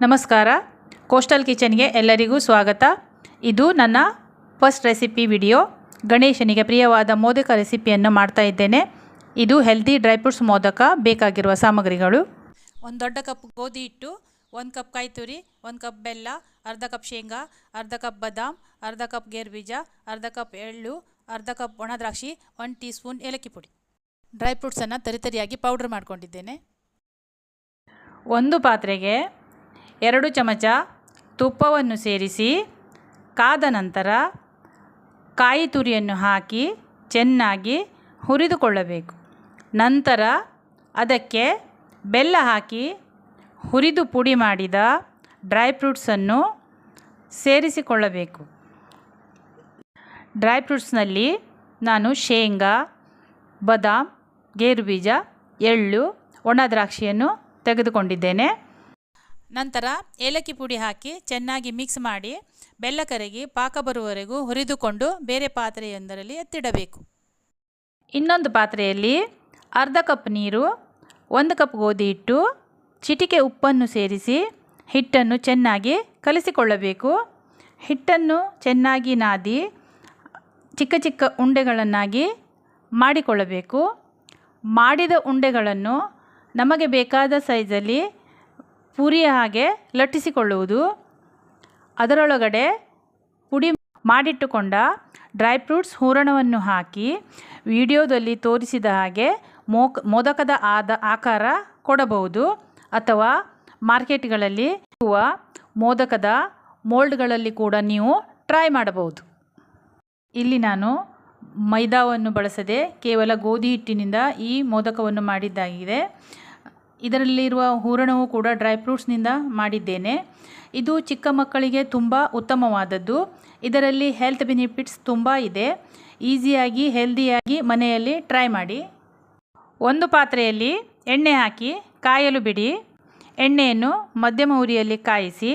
ನಮಸ್ಕಾರ. ಕೋಸ್ಟಲ್ ಕಿಚನ್ಗೆ ಎಲ್ಲರಿಗೂ ಸ್ವಾಗತ. ಇದು ನನ್ನ ಫಸ್ಟ್ ರೆಸಿಪಿ ವಿಡಿಯೋ ಗಣೇಶನಿಗೆ ಪ್ರಿಯವಾದ ಮೋದಕ ರೆಸಿಪಿಯನ್ನು ಮಾಡ್ತಾ ಇದ್ದೇನೆ. ಇದು ಹೆಲ್ದಿ ಡ್ರೈ ಫ್ರೂಟ್ಸ್ ಮೋದಕ ಬೇಕಾಗಿರುವ ಸಾಮಗ್ರಿಗಳು. ಒಂದು ದೊಡ್ಡ ಕಪ್ ಗೋಧಿ ಹಿಟ್ಟು ಒಂದು ಕಪ್ ಕಾಯಿ ತುರಿ ಒಂದು ಕಪ್ ಬೆಲ್ಲ ಅರ್ಧ ಕಪ್ ಶೇಂಗಾ ಅರ್ಧ ಕಪ್ ಬದಾಮ್ ಅರ್ಧ ಕಪ್ ಗೇರುಬೀಜ ಅರ್ಧ ಕಪ್ ಎಳ್ಳು ಅರ್ಧ ಕಪ್ ಒಣ ದ್ರಾಕ್ಷಿ ಒನ್ ಟೀ ಸ್ಪೂನ್ ಏಲಕ್ಕಿ ಪುಡಿ. ಡ್ರೈ ಫ್ರೂಟ್ಸನ್ನು ತರಿತರಿಯಾಗಿ ಪೌಡ್ರ್ ಮಾಡ್ಕೊಂಡಿದ್ದೇನೆ. ಒಂದು ಪಾತ್ರೆಗೆ ಎರಡು ಚಮಚ ತುಪ್ಪವನ್ನು ಸೇರಿಸಿ, ಕಾದ ನಂತರ ಕಾಯಿ ತುರಿಯನ್ನು ಹಾಕಿ ಚೆನ್ನಾಗಿ ಹುರಿದುಕೊಳ್ಳಬೇಕು. ನಂತರ ಅದಕ್ಕೆ ಬೆಲ್ಲ ಹಾಕಿ ಹುರಿದು ಪುಡಿ ಮಾಡಿದ ಡ್ರೈ ಫ್ರೂಟ್ಸನ್ನು ಸೇರಿಸಿಕೊಳ್ಳಬೇಕು. ಡ್ರೈ ಫ್ರೂಟ್ಸ್ನಲ್ಲಿ ನಾನು ಶೇಂಗಾ, ಬದಾಮ್, ಗೇರುಬೀಜ, ಎಳ್ಳು, ಒಣ ದ್ರಾಕ್ಷಿಯನ್ನು ತೆಗೆದುಕೊಂಡಿದ್ದೇನೆ. ನಂತರ ಏಲಕ್ಕಿ ಪುಡಿ ಹಾಕಿ ಚೆನ್ನಾಗಿ ಮಿಕ್ಸ್ ಮಾಡಿ ಬೆಲ್ಲ ಕರಗಿ ಪಾಕ ಬರುವವರೆಗೂ ಹುರಿದುಕೊಂಡು ಬೇರೆ ಪಾತ್ರೆಯೊಂದರಲ್ಲಿ ಎತ್ತಿಡಬೇಕು. ಇನ್ನೊಂದು ಪಾತ್ರೆಯಲ್ಲಿ ಅರ್ಧ ಕಪ್ ನೀರು, ಒಂದು ಕಪ್ ಗೋಧಿ ಹಿಟ್ಟು, ಚಿಟಿಕೆ ಉಪ್ಪನ್ನು ಸೇರಿಸಿ ಹಿಟ್ಟನ್ನು ಚೆನ್ನಾಗಿ ಕಲಿಸಿಕೊಳ್ಳಬೇಕು. ಹಿಟ್ಟನ್ನು ಚೆನ್ನಾಗಿ ನಾದಿ ಚಿಕ್ಕ ಚಿಕ್ಕ ಉಂಡೆಗಳನ್ನಾಗಿ ಮಾಡಿಕೊಳ್ಳಬೇಕು. ಮಾಡಿದ ಉಂಡೆಗಳನ್ನು ನಮಗೆ ಬೇಕಾದ ಸೈಜಲ್ಲಿ ಪೂರಿಯ ಹಾಗೆ ಲಟ್ಟಿಸಿಕೊಳ್ಳುವುದು. ಅದರೊಳಗಡೆ ಪುಡಿ ಮಾಡಿಟ್ಟುಕೊಂಡ ಡ್ರೈ ಫ್ರೂಟ್ಸ್ ಹೂರಣವನ್ನು ಹಾಕಿ ವಿಡಿಯೋದಲ್ಲಿ ತೋರಿಸಿದ ಹಾಗೆ ಮೋಕ್ ಮೋದಕದ ಆದ ಆಕಾರ ಕೊಡಬಹುದು ಅಥವಾ ಮಾರ್ಕೆಟ್ಗಳಲ್ಲಿ ಇರುವ ಮೋದಕದ ಮೋಲ್ಡ್ಗಳಲ್ಲಿ ಕೂಡ ನೀವು ಟ್ರೈ ಮಾಡಬಹುದು. ಇಲ್ಲಿ ನಾನು ಮೈದಾವನ್ನು ಬಳಸದೆ ಕೇವಲ ಗೋಧಿ ಹಿಟ್ಟಿನಿಂದ ಈ ಮೋದಕವನ್ನು ಮಾಡಿದ್ದಾಗಿದೆ. ಇದರಲ್ಲಿರುವ ಹೂರಣವು ಕೂಡ ಡ್ರೈ ಫ್ರೂಟ್ಸ್ನಿಂದ ಮಾಡಿದ್ದೇನೆ. ಇದು ಚಿಕ್ಕ ಮಕ್ಕಳಿಗೆ ತುಂಬ ಉತ್ತಮವಾದದ್ದು. ಇದರಲ್ಲಿ ಹೆಲ್ತ್ ಬೆನಿಫಿಟ್ಸ್ ತುಂಬ ಇದೆ. ಈಸಿಯಾಗಿ, ಹೆಲ್ದಿಯಾಗಿ ಮನೆಯಲ್ಲಿ ಟ್ರೈ ಮಾಡಿ. ಒಂದು ಪಾತ್ರೆಯಲ್ಲಿ ಎಣ್ಣೆ ಹಾಕಿ ಕಾಯಲು ಬಿಡಿ. ಎಣ್ಣೆಯನ್ನು ಮಧ್ಯಮ ಉರಿಯಲ್ಲಿ ಕಾಯಿಸಿ.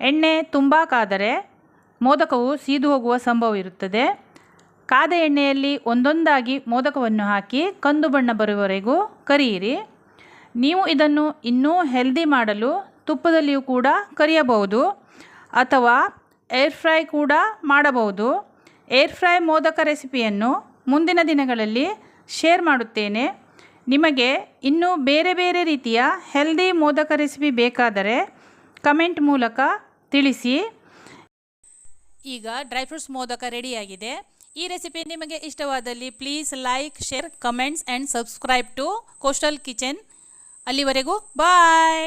ಎಣ್ಣೆ ತುಂಬ ಕಾದರೆ ಮೋದಕವು ಸೀದು ಹೋಗುವ ಸಂಭವ ಇರುತ್ತದೆ. ಕಾದ ಎಣ್ಣೆಯಲ್ಲಿ ಒಂದೊಂದಾಗಿ ಮೋದಕವನ್ನು ಹಾಕಿ ಕಂದು ಬಣ್ಣ ಬರುವವರೆಗೂ ಕರಿಯಿರಿ. ನೀವು ಇದನ್ನು ಇನ್ನೂ ಹೆಲ್ದಿ ಮಾಡಲು ತುಪ್ಪದಲ್ಲಿಯೂ ಕೂಡ ಕರಿಯಬಹುದು ಅಥವಾ ಏರ್ ಫ್ರೈ ಕೂಡ ಮಾಡಬಹುದು. ಏರ್ ಫ್ರೈ ಮೋದಕ ರೆಸಿಪಿಯನ್ನು ಮುಂದಿನ ದಿನಗಳಲ್ಲಿ ಶೇರ್ ಮಾಡುತ್ತೇನೆ. ನಿಮಗೆ ಇನ್ನೂ ಬೇರೆ ಬೇರೆ ರೀತಿಯ ಹೆಲ್ದಿ ಮೋದಕ ರೆಸಿಪಿ ಬೇಕಾದರೆ ಕಮೆಂಟ್ ಮೂಲಕ ತಿಳಿಸಿ. ಈಗ ಡ್ರೈ ಫ್ರೂಟ್ಸ್ ಮೋದಕ ರೆಡಿಯಾಗಿದೆ. ಈ ರೆಸಿಪಿ ನಿಮಗೆ ಇಷ್ಟವಾದಲ್ಲಿ please like share comments and subscribe to Coastal Kitchen ಅಲ್ಲಿವರೆಗೂ ಬಾಯ್.